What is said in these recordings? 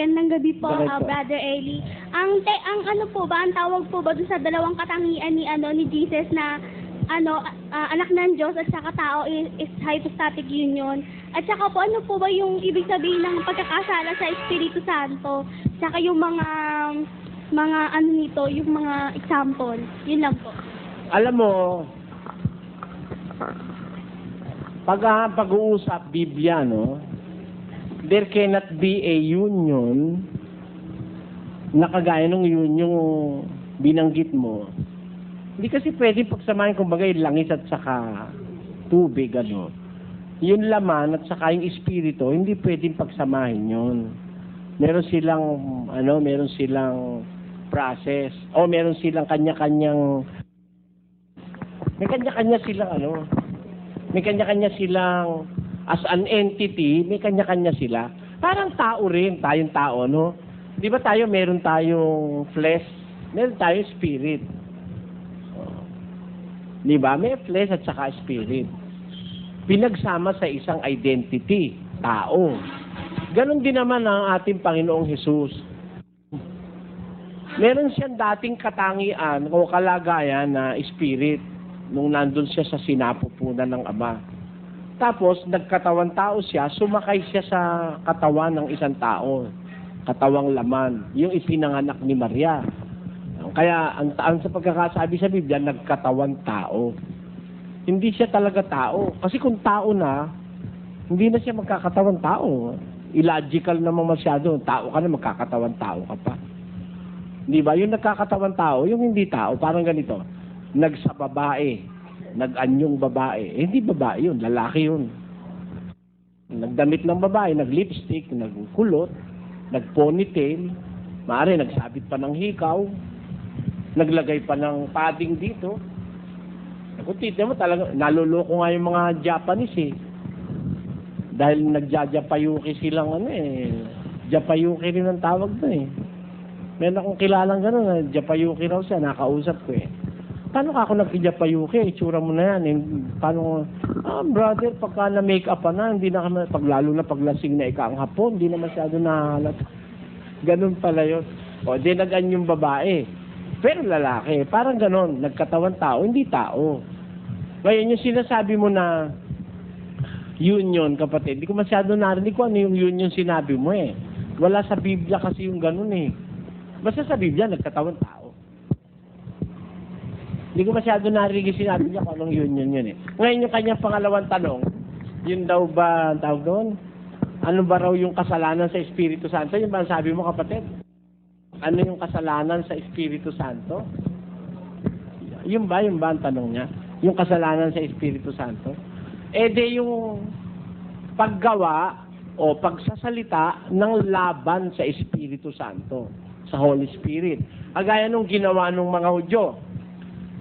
magandang gabi po, ah, po? Brother Eli. Ang, te, ang ano po ba, ang tawag po ba doon sa dalawang katangian ni, ano, ni Jesus na ano, ah, anak ng Diyos at saka tao is, is hypostatic union. At saka po, ano po ba yung ibig sabihin ng pagkakasala sa Espiritu Santo? Saka yung mga, mga ano nito, yung mga example. Yun lang po. Alam mo, pag ah, pag-uusap Biblia, no, there cannot be a union na kagaya ng yung binanggit mo. Hindi kasi pwede pagsamahin kumbaga yung langis at saka tubig, ano. Yung laman at saka yung espiritu, hindi pwedeng pagsamahin yun. Meron silang, ano, meron silang process. O meron silang kanya-kanyang may kanya-kanya silang ano, may kanya-kanya silang as an entity, may kanya-kanya sila. Parang tao rin, tayong tao, no? Di ba tayo, meron tayong flesh, meron tayong spirit. Oh. Di ba? May flesh at saka spirit. Pinagsama sa isang identity, tao. Ganon din naman ang ating Panginoong Jesus. Meron siyang dating katangian o kalagayan na spirit nung nandun siya sa sinapupunan ng Ama. Tapos, nagkatawan tao siya, sumakay siya sa katawan ng isang tao. Katawang laman. Yung ipinanganak ni Maria. Kaya, ang, ang sa pagkakasabi sa Biblia, nagkatawan tao. Hindi siya talaga tao. Kasi kung tao na, hindi na siya magkakatawan tao. Illogical naman masyado. Tao ka na, magkakatawan tao ka pa. Di ba? Yung nagkakatawan tao, yung hindi tao, parang ganito. Nagsa babae, nag-anyong babae. Eh, hindi babae yun, lalaki yun. Nagdamit ng babae, nag-lipstick, nagkulot, nag-ponytail, maaari nagsabit pa ng hikaw, naglagay pa ng padding dito. Kung titignan mo talaga, naluloko nga yung mga Japanese eh. Dahil nagja-Japayuki silang ano eh. Japayuki rin ang tawag doon eh. Meron akong kilalang gano'n, na Japayuki raw siya, nakausap ko eh. Paano ka ako nag-Japayuki? Itsura mo na yan. Eh, paano, ah brother, pagka na-make up pa na, hindi na kami, pag lalo na paglasing na ika ang hapon, hindi na masyado nahalat. Ganun pala yun. O, di nagan yung babae. Pero lalaki, parang ganon, nagkatawan tao, hindi tao. Ngayon, yung sinasabi mo na union, kapatid, hindi ko masyado narinig ko ano yung union sinabi mo eh. Wala sa Biblia kasi yung ganun eh. Basta sa Biblia, nagkatawan tao. Hindi ko masyado narinig sinabi niya kung anong union yun eh. Ngayon yung kanyang pangalawang tanong, yun daw ba, ang tawag doon? Ano ba raw yung kasalanan sa Espiritu Santo? Yung ba sabi mo kapatid? Ano yung kasalanan sa Espiritu Santo? Yung ba, yung ba ang tanong niya? Yung kasalanan sa Espiritu Santo? Eh de yung paggawa o pagsasalita ng laban sa Espiritu Santo, sa Holy Spirit. Agaya nung ginawa ng mga Hudyo.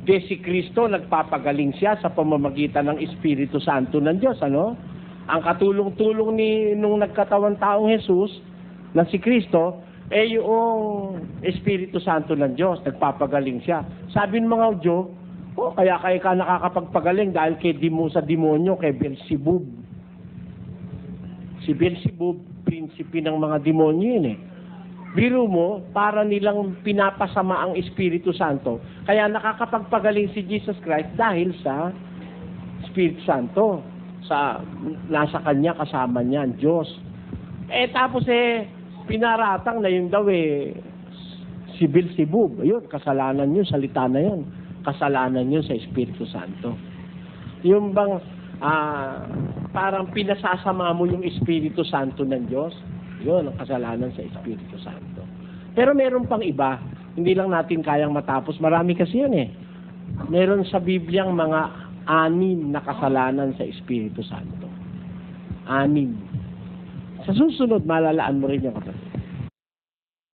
De si Kristo, nagpapagaling siya sa pamamagitan ng Espiritu Santo ng Diyos, ano? Ang katulong-tulong ni nung nagkatawang taong Jesus, na si Kristo, eh yung Espiritu Santo ng Diyos, nagpapagaling siya. Sabi ng mga Hudyo, oh, kaya kaya ka nakakapagpagaling dahil kay Dimo sa demonyo, kay Beelzebub. Si Beelzebub, prinsipe ng mga demonyo yun eh. Biro mo, para nilang pinapasama ang Espiritu Santo. Kaya nakakapagpagaling si Jesus Christ dahil sa Espiritu Santo. Sa, nasa kanya, kasama niya, ang Diyos. Eh, tapos eh, pinaratang na yun daw eh, si Beelzebub. Ayun, kasalanan yun, salita na yun. Kasalanan yun sa Espiritu Santo. Yung bang, ah, parang pinasasama mo yung Espiritu Santo ng Diyos, yun ang kasalanan sa Espiritu Santo. Pero meron pang iba, hindi lang natin kayang matapos. Marami kasi yun eh. Meron sa Bibliang mga anim na kasalanan sa Espiritu Santo. Anim. Sa susunod, malalaan mo rin yung kapatid.